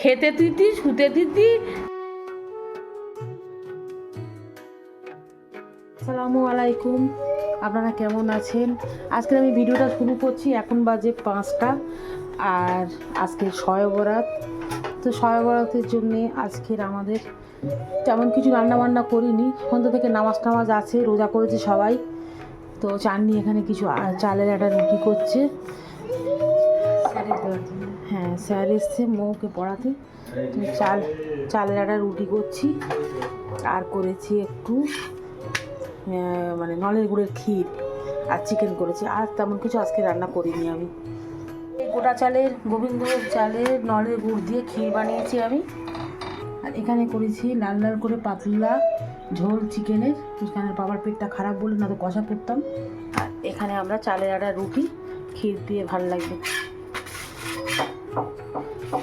খেতে দিতি, শুতে দিতি। আসসালামু আলাইকুম। আপনারা কেমন আছেন? আজকে আমি ভিডিওটা শুরু করছি এখন বাজে পাঁচটা আর আজকে শয়বরাত। তো শয়বরাতের জন্যে আজকের আমাদের তেমন কিছু রান্না বান্না করিনি। সন্ধ্যা থেকে নামাজ টামাজ আছে, রোজা করেছে সবাই। তো চাননি এখানে কিছু চালের একটা রুটি করছে। স্যার এসছে মৌকে পড়াতে। চাল, চালের একটা রুটি করছি, আর করেছি একটু মানে নলের গুড়ের ক্ষীর আর চিকেন করেছি। আর তেমন কিছু আজকে রান্না করিনি আমি। গোটা চালের, গোবিন্দভোগ চালের নলের গুড় দিয়ে ক্ষীর বানিয়েছি আমি। আর এখানে করেছি লাল লাল করে পাতলা ঝোল চিকেনের। মুস্কানের বাবার পেটটা খারাপ বলে না তো কষা করতাম। আর এখানে আমরা চালের আটা রুটি, ক্ষীর দিয়ে ভালো লাগবে।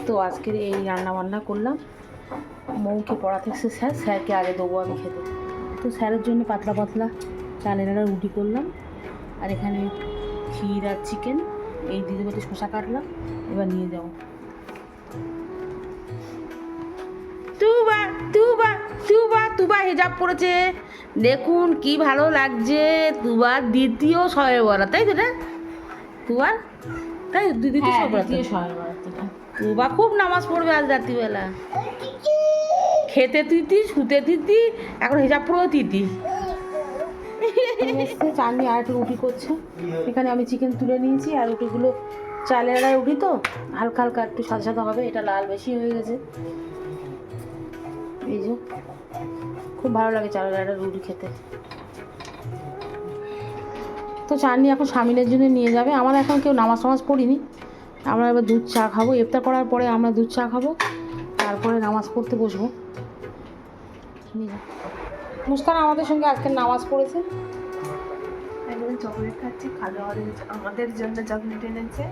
তো আজকের এই রান্না বান্না করলাম। মৌকে পড়াতে এসছে স্যার, স্যারকে আগে দেবো, আমি খেতে তো স্যারের জন্য পাতলা পাতলা আটা রুটি করলাম। আর এখানে ক্ষীর আর চিকেন, এই দিদি বলতে শসা কাটলাম, এবার নিয়ে যাব। তুবা তুবা তুবা তুবা, হিজাব পড়েছে। দেখুন কি ভালো লাগছে, তুবার দ্বিতীয় শয়ে বলা, তাই তো না তুবার? তাই তো? দ্বিতীয় শয়ে বলা খুব নামাজ পড়বে আজ রাত্রিবেলা। খেতে তিতি শুতে তিতি এখন হিজাব পড়েও তিতি এসছে চাননি আর একটু রুটি করছে। এখানে আমি চিকেন তুলে নিয়েছি আর রুটিগুলো চালের আড়াই রুটি তো। হালকা হালকা একটু সাদা সাদা হবে এটা লাল বেশি হয়ে গেছে। এই যে খুব ভালো লাগে চালের আটা রুটি খেতে। তো চাননি এখন স্বামীনের জন্য নিয়ে যাবে। আমরা এখন কেউ নামাজ টামাজ পড়িনি। আমরা এবার দুধ চা খাব। ইফতার করার পরে আমরা দুধ চা খাব। তারপরে নামাজ পড়তে বসবো। মুস্কান আমাদের সঙ্গে আজকে নামাজ পড়েছে। চকলেট খাচ্ছি খালো আমাদের আমাদের জন্য চকলেট এনেছে।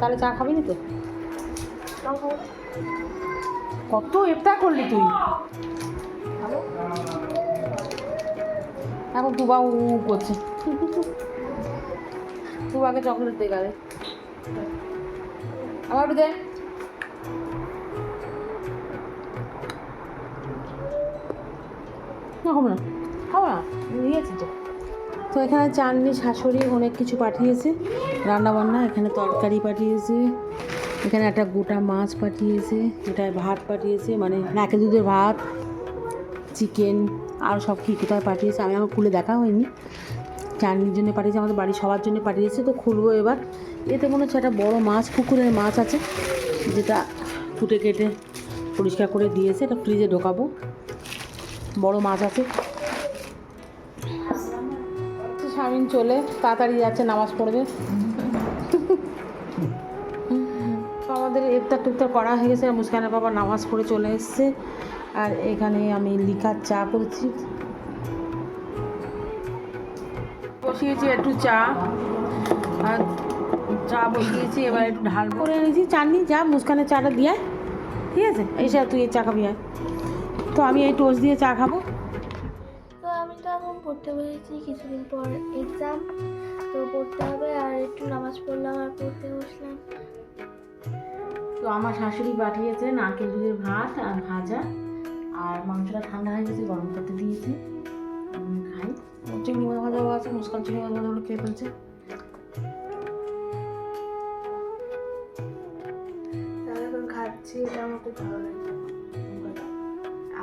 তাহলে চা খাবি না তো? কত ইফতার করলি তুই? এখন তুবা উ করছে। তুবাকে চকলেট দে গালে। আমার দে। না, খাব না। খাব না। নিয়েছি তো। তো এখানে চাননি শাশুড়ি অনেক কিছু পাঠিয়েছে। রান্না বান্না এখানে তরকারি পাঠিয়েছে। এখানে একটা গোটা মাছ পাঠিয়েছে। এটায় ভাত পাঠিয়েছে। মানে নাকে দুধের ভাত, চিকেন আর সব কী কোথায় পাঠিয়েছে। আমি আমার খুলে দেখা হয়নি। চাননির জন্য পাঠিয়েছে, আমাদের বাড়ির সবার জন্য পাঠিয়েছে, তো খুলবো এবার। এতে মনে হচ্ছে একটা বড় মাছ, পুকুরের মাছ আছে, যেটা ফুটে কেটে পরিষ্কার করে দিয়েছে, এটা ফ্রিজে ঢোকাবো। বড় মাছ আছে। স্বামীন চলে, তাড়াতাড়ি যাচ্ছে, নামাজ পড়বে। আমাদের ইফতার টুফতার করা হয়ে গেছে মুস্কানের বাবা নামাজ পড়ে চলে এসছে। আর এখানে আমি লিকার চা করেছি। বসিয়েছি একটু চা। আর চা বসিয়েছি এবার একটু ঢাল করে এনেছি। চাননি যা মুস্কানের চাটা দিয়ে আয়। ঠিক আছে? এসে তুই এই চা খাবি আয়। তো আমি এই টোস্ট দিয়ে চা খাব। তো আমি তো এখন পড়তে বসেছি কিছুদিন পর এক্সাম তো পড়তে হবে আর একটু নামাজ পড়লাম আর পড়তে বসলাম। তো আমার শাশুড়ি পাঠিয়েছে নারকেল দুধের ভাত আর ভাজা। আর মাংসটা ঠান্ডা হয়ে গেছে গরম করতে দিয়েছে। আমি খাই। চিংড়ি মাছ ভাজাও আছে মুসকান চিংড়ি মাছ ভাজাগুলো খেয়ে ফেলছে। তার এখন খাচ্ছি এটা আমার খুব ভালো লাগছে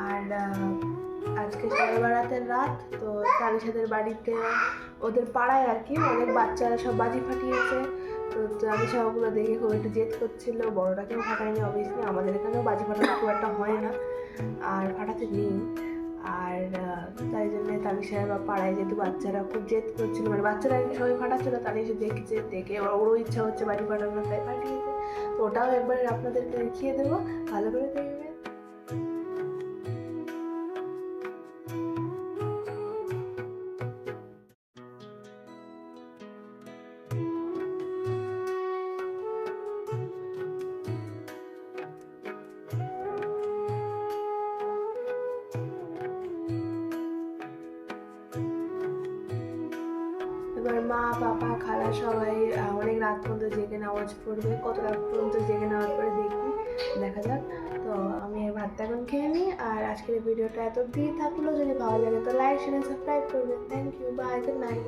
আর আজকে সাড়ে বারাতের রাত তো তালিশাদের বাড়িতে ওদের পাড়ায় আর কি অনেক বাচ্চারা সব বাজি ফাটিয়েছে। তো ওগুলো দেখে খুব একটু জেদ করছিল বড়টাকেও ফাটায়নি অবভিয়াসলি আমাদের এখানেও বাজি ফাটানো খুব একটা হয় না। আর ফাটাতে নেই। আর তাই জন্য তালিশার বা পাড়ায় যেহেতু বাচ্চারা খুব জেদ করছিল মানে বাচ্চারা সবাই ফাটাচ্ছিল তালিশা দেখছে, দেখে ওরও ইচ্ছা হচ্ছে বাড়ি পাঠানোর, তাই পাঠিয়েছে তো ওটাও একবার আপনাদেরকে দেখিয়ে দেবো, ভালো করে দেখবেন। মা, পাপা, খালা সবাই অনেক রাত পর্যন্ত জেগে নামাজ পড়বে। কত রাত পর্যন্ত জেগে নামাজ পরে দেখি, দেখা যাক। তো আমি ভাতটা এখন খেয়ে নিই, আর আজকের ভিডিওটা এত দিয়ে থাকল যদি ভালো লাগে তো লাইক শেয়ার সাবস্ক্রাইব করবেন thank you bye good night